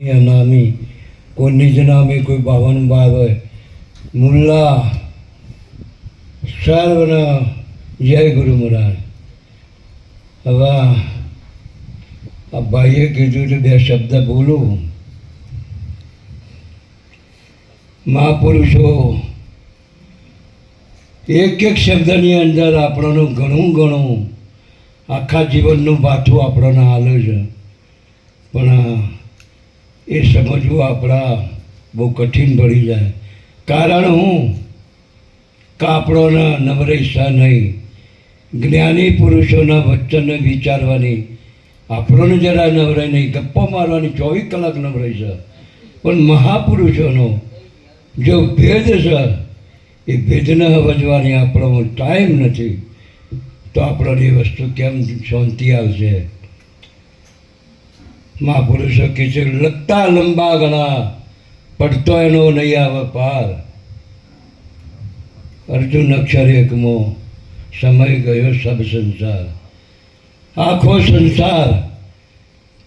અનામી કોઈ નિજ નામી કોઈ બાવન બાવે મુલ્લા સર્વના જય ગુરુ મહારાજ હવે આ ભાઈએ કીધું કે બે શબ્દ બોલું મહાપુરુષો એક એક શબ્દની અંદર આપણને ઘણું ઘણું આખા જીવનનું બાથું આપણને હાલે છે પણ એ સમજવું આપણા બહુ કઠિન પડી જાય. કારણ હું કાપડોના નવરેશા નહીં, જ્ઞાની પુરુષોના વચનને વિચારવાની, આપણોને જરા નવરાય નહીં, ગપ્પા મારવાની ચોવીસ કલાક નવરાય પણ મહાપુરુષોનો જો ભેદ છે, એ ભેદને સમજવાની આપણો ટાઈમ નથી. તો આપણને એ વસ્તુ કેમ શાંતિ આવશે? મહાપુરુષો કે છે, લગતા લંબા ગણા પડતો એનો નહીં આવે પાર. અર્જુન અક્ષર એકમો, સમય ગયો સબ સંસાર. આખો સંસાર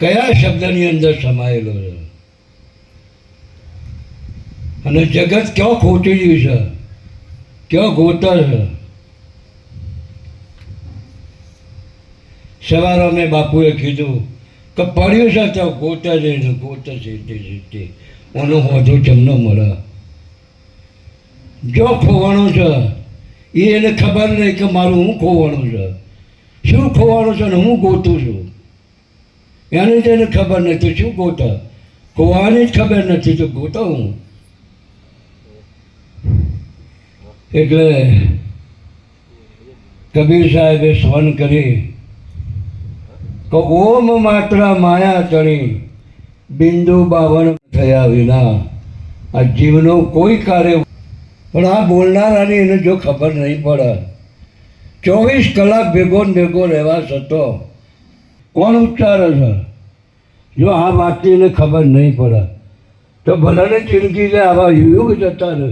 કયા શબ્દની અંદર સમાયેલો છે? અને જગત ક્યાં ખોટી ગયું છે? ક્યાં ગોતર છે? સવારે અમે બાપુએ કીધું કે પડ્યું છે તો ગોતર છે ને ગોતર છે ઓનો હોધો જમનો મળે? જો ખોવાનું છે, એ એને ખબર નહીં કે મારું હું ખોવાનું છે. શું ખોવાનું છે ને હું ગોતું છું? એને તેને ખબર નથી શું ગોતા? ખોવાની જ ખબર નથી, તો ગોતો હું. એટલે કબીર સાહેબે સ્વન કરી કે ઓમ માત્ર માયા ચણી બિંદુ બાવન થયા વિના. આ જીવનો કોઈ કાર્ય પણ આ બોલનારાની એને જો ખબર નહીં પડે. ચોવીસ કલાક ભેગો ને ભેગો રહેવા છતો કોણ ઉચ્ચારે છે? જો આ વાતની એને ખબર નહીં પડે, તો ભલાને જિંદગી આવા યુગ જતા રહે.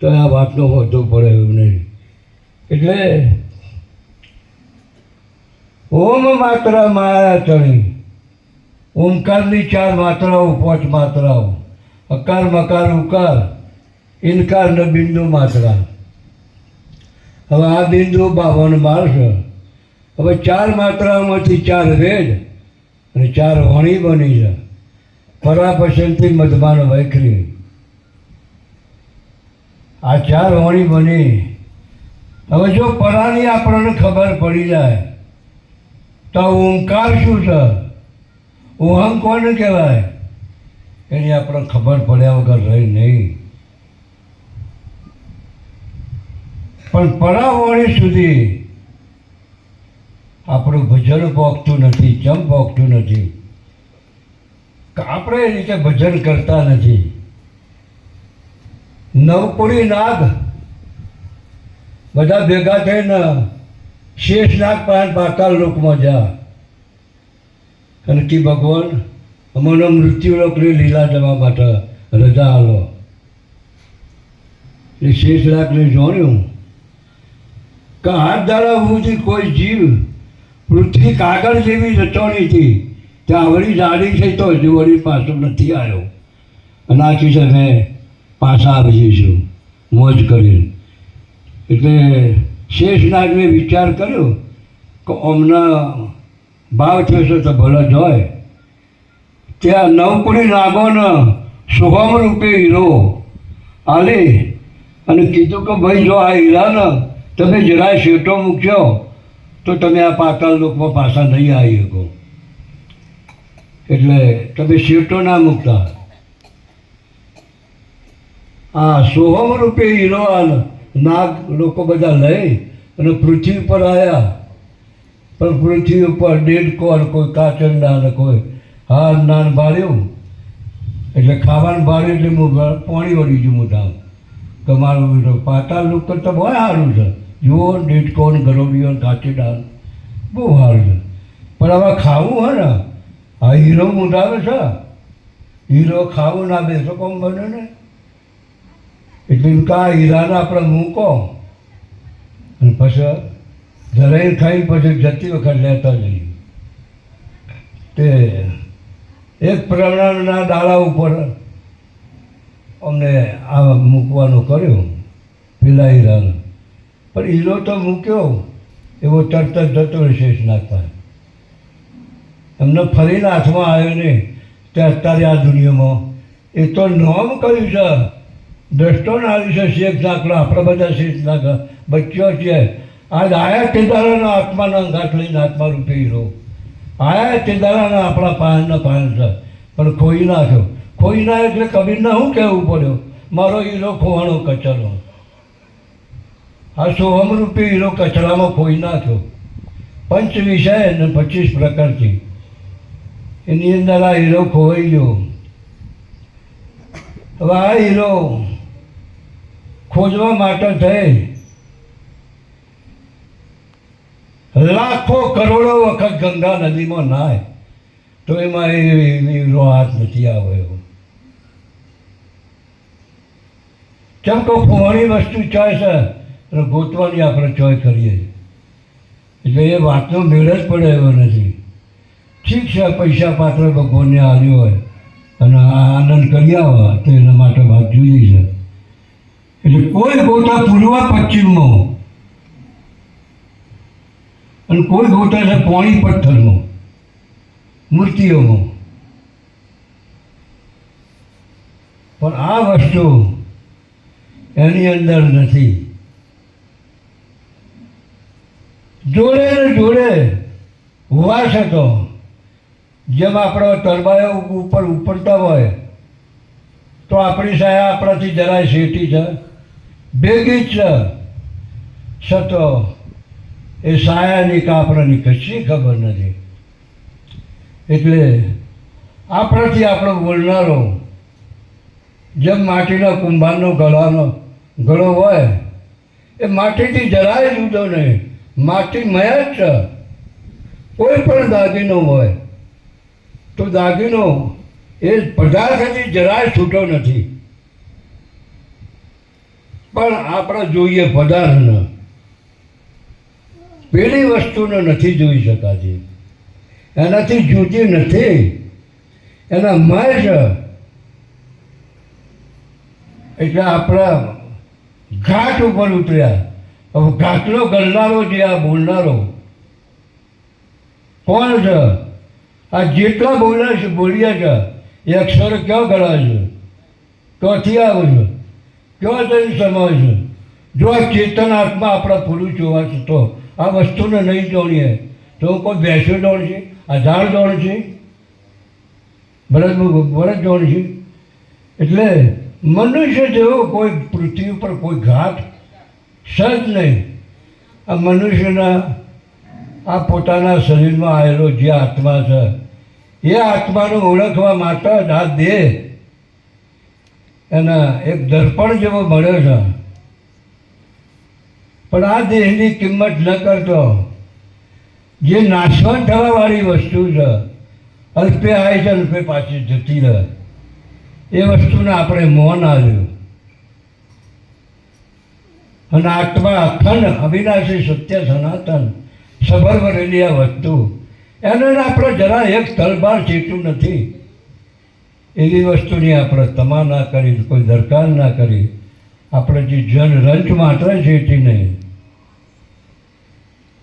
તો આ વાતનો હોતો પડે એવું નહીં. એટલે ઓમ માત્ર માયા ચણી. ઓમકારની ચાર માત્રાઓ, પાંચ માત્રાઓ. અકાર, મકાર, ઉકાર. ઇનકાર ને બિંદુ માત્રા. હવે આ બિંદુ બાવન છે. હવે ચાર માત્રાઓમાંથી ચાર વેદ અને ચાર વણી બની છે. પરા પસંદથી મધમાન વૈખરી. આ ચાર વણી બની. હવે જો પરાની આપણને ખબર પડી જાય તો ઓમકાર શું છે ઓહં કોને કહેવાય? એની આપણને ખબર પડ્યા વગર રહી નહીં. પણ પરાવણી સુધી આપણું ભજન પોગતું નથી, જમ પોગતું નથી. આપણે એ રીતે ભજન કરતા નથી. નવકુળી નાગ બધા ભેગા થઈને શેષ પાંચ પાતાળ લોકમાં જા. અને કે ભગવાન અમને મૃત્યુ લોકની લીલા જવા માટે રજા આલો. એ શેષનાગને જોડ્યું કે હાથ સુધી કોઈ જીવ પૃથ્વી કાગળ જેવી રચોણી હતી. ત્યાં વળી જાડી થઈ તો હજુ વળી પાછો નથી આવ્યો. અને આખી છે મેં પાછા આવી જઈશું. મોજ કરીને. એટલે શેષનાગને વિચાર કર્યો કે અમના ભાવ થશે તો ભલે જોય ત્યાં નવકુડી નાગોને સુગમ રૂપે હીરો આલે અને કીધું કે ભાઈ, જો આ હીરાને તમે જરાય શેટો મૂક્યો, તો તમે આ પાતાળ લોકમાં પાછા નહીં આવી શકો. એટલે તમે શેટો ના મૂકતા. આ સોહમ રૂપે હીરો નાગ લોકો બધા લઈ અને પૃથ્વી પર આવ્યા પણ પૃથ્વી ઉપર દેડકો અને કોઈ કાચંડા અને કોઈ હાર નાન ભાળ્યું. એટલે ખાવાનું ભાળ્યું એટલે હું પાણી વળી હું ધામ. તમારું પાતાળ લોક કરતાં બહુ સારું છે. જુઓ દેડકો ને ગરોબીઓ ને કાચંડા. બહુ સારું છે. પણ હવે ખાવું હોય ને? આ હીરો મૂંઢાવે છે. હીરો ખાવું ના બેસો કોમ બને ને. એટલે કાં હીરાને આપણે મૂકો. અને પછી જરાય ખાઈ પછી જતી વખત લેતા જઈ તે એક પ્રણાના ડાળા ઉપર અમને આ મૂકવાનું કર્યું પેલા હીરાનો પણ હીરો તો મૂક્યો, એવો તરત જ જતો શેષ નાખવા એમને ફરીને હાથમાં આવ્યો નહીં, તે અત્યારે આ દુનિયામાં. એ તો નોમ કર્યું છે. દ્રષ્ટો વિશે એક નાખલો આપણે બધા શેખ નાખ બચ્ચો છે. આજ આયા કેદારાના આત્માના અંગાત લઈને આત્મા રૂપે હીરો. આયા કેદારાના આપણા પાયણના પાયન છે. પણ ખોઈ નાખ્યો ખોઈ ના એટલે કબીરને શું કહેવું પડ્યો? મારો હીરો ખોવાનો કચરો. આ સોહમ રૂપી હીરો કચરામાં ખોઈ નાખ્યો પંચ વિષય અને પચીસ પ્રકારથી એની અંદર આ હીરો ખોવાઈ ગયો. હવે આ હીરો ખોજવા માટે થઈ. લાખો કરોડો વખત ગંગા નદીમાં નાય. તો એમાં એની હાથ નથી આવ્યો કેમ કે ફુવાની વસ્તુ ચોય છે ગોતવાની આપણે ચોય કરીએ એટલે એ વાતનો મેળ જ પડે એવો નથી. ઠીક છે, પૈસા પાત્ર ભગવાનને આવ્યો હોય અને આનંદ કરી હોય તો એના માટે વાત જુદી છે. એટલે કોઈ ગોતા પૂર્વ પશ્ચિમનો અને કોઈ ગોટા છે પોણી પથ્થરમાં મૂર્તિઓમાં પણ આ વસ્તુ એની અંદર નથી. જોડે ને જોડે વાસ હતો જેમ આપણો તરબાયો ઉપર ઉપડતા હોય, તો આપણી સાયા આપણાથી જરાય શેઠી છે. જ છતો એ સાયાની કે કશી ખબર નથી. એટલે આપણાથી આપણો બોલનારો જેમ માટીના કુંભારનો ગળાનો ગળો હોય, એ માટીથી જરાય જુદો નહીં. માટી મય જ કોઈ પણ દાગીનો હોય, તો દાગીનો એ પદાર્થથી જરાય છૂટો નથી. પણ આપણે જોઈએ પદાર્થને પેલી વસ્તુને નથી જોઈ શકાતી. એનાથી જુદી નથી. એના છે એટલે આપણા ઘાટ ઉપર ઉતર્યા. હવે ઘાટનો ગણનારો જે આ બોલનારો. કોણ છે? આ જેટલા બોલ્યા છે બોલ્યા છે, એ અક્ષર ક્યાં ગણાય છે? ક્યાંથી આવે છે? ક્યાં જઈને સમાવે છે જો આ ચેતન આત્મા આપણા પૂરું જોવા છે, તો આ વસ્તુને નહીં દોડીએ તો કોઈ ભેંસો દોડ છે આ ઝાડ દોડ છે ભરત ભરત દોડ છે એટલે મનુષ્ય જેવો કોઈ પૃથ્વી ઉપર કોઈ ઘાટ સજ નહીં. આ મનુષ્યના, આ પોતાના શરીરમાં આવેલો જે આત્મા છે, એ આત્માને ઓળખવા માટે જ આ દેહ એના એક દર્પણ જેવો મળ્યો છે. પણ આ દેહની કિંમત ન કરતો. જે નાશવાન થવાવાળી વસ્તુ છે, અલ્પે આવે છે, અલ્પે પાછી જતી રહે. એ વસ્તુને આપણે મૌન આવ્યું અને આત્મા અખંડ અવિનાશી સત્ય સનાતન સબર ભરેલી આ વસ્તુ. એને આપણે જરા એક તલબાર ચેતું નથી. એવી વસ્તુની આપણે તમા ના કરી, કોઈ દરકાર ના કરી. આપણે જે જન રંચ માત્ર તે નહીં.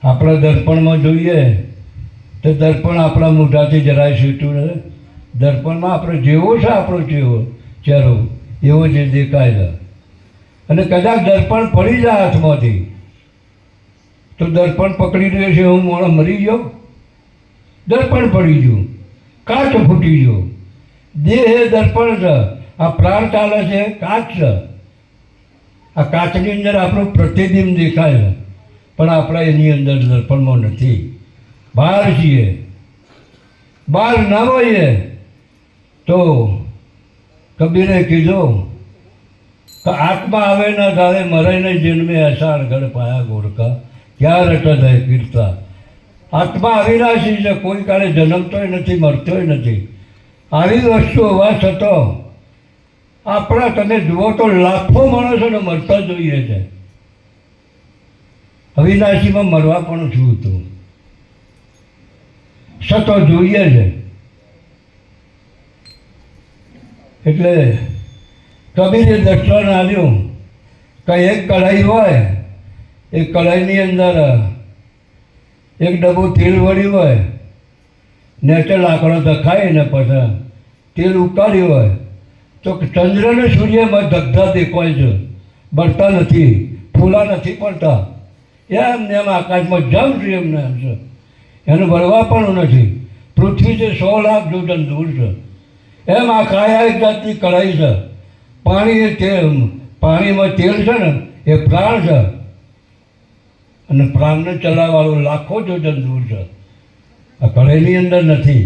આપણે દર્પણમાં જોઈએ તો દર્પણ આપણા મોઢાથી જરાય છૂટું નથી. દર્પણમાં આપણે જેવો છે આપણો જેવો ચહેરો, એવો જે દેખાય છે અને કદાચ દર્પણ પડી જાય હાથમાંથી, તો દર્પણ પકડી રહ્યો છે, હું મોણ મરી ગયો. દર્પણ પડી ગયું, કાચ ફૂટી ગયો. દેહ દર્પણ છે આ પ્રાણ ચાલે છે, કાચ. છે આ કાચની અંદર આપણું પ્રતિબિંબ દેખાય છે પણ આપણે એની અંદર દર્પણમાં નથી. બહાર છીએ. બહાર ના હોઈએ, તો કબીરે કીધું કે આત્મા આવે ના તારે મરે નહીં જન્મે અસાર ઘર પાયા ગોરખા. ક્યાં રટત હે કીર્તા? આત્મા અવિનાશી છે, કોઈ કાળે જન્મતોય નથી, મરતોય નથી. આવી વસ્તુ હોવા છતાં આપણા તમે જુઓ તો લાખો માણસોને મરતા જોઈએ છે. અવિનાશીમાં મરવા પણ છું હતું સતો જોઈએ છે. એટલે કબીરે દર્શન આવ્યું કે એક કઢાઈ હોય, એ કઢાઈની અંદર એક ડબ્બું તેલ વળ્યું હોય નેચર લાકડો દખાય એને પછી તેલ ઉકાળ્યું હોય તો ચંદ્ર અને સૂર્યમાં ધગધા દેખાય છે. બળતા નથી, ફૂલા નથી પડતા એમ ને એમ આકાશમાં જમ છે એમને એમ છે. એને બળવા પણ નથી. પૃથ્વી છે સો લાખ જોડન દૂર છે. એમ આ કાયા એક જાતની કઢાઈ છે. પાણી એ તેલ, પાણીમાં તેલ છે ને, એ પ્રાણ છે. અને પ્રાણને ચલાવવાળું લાખો જોડન દૂર છે. આ કઢાઈની અંદર નથી.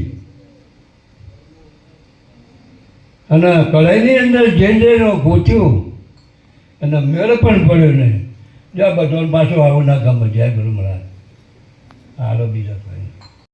અને કઢાઈની અંદર જે જેનો ગોત્યું અને મેળ પણ પડ્યો ને જ્યાં બધો પાછું આવું ના ગમે જય ગુરુ મહારાજ. હાલો બીજા કોઈ.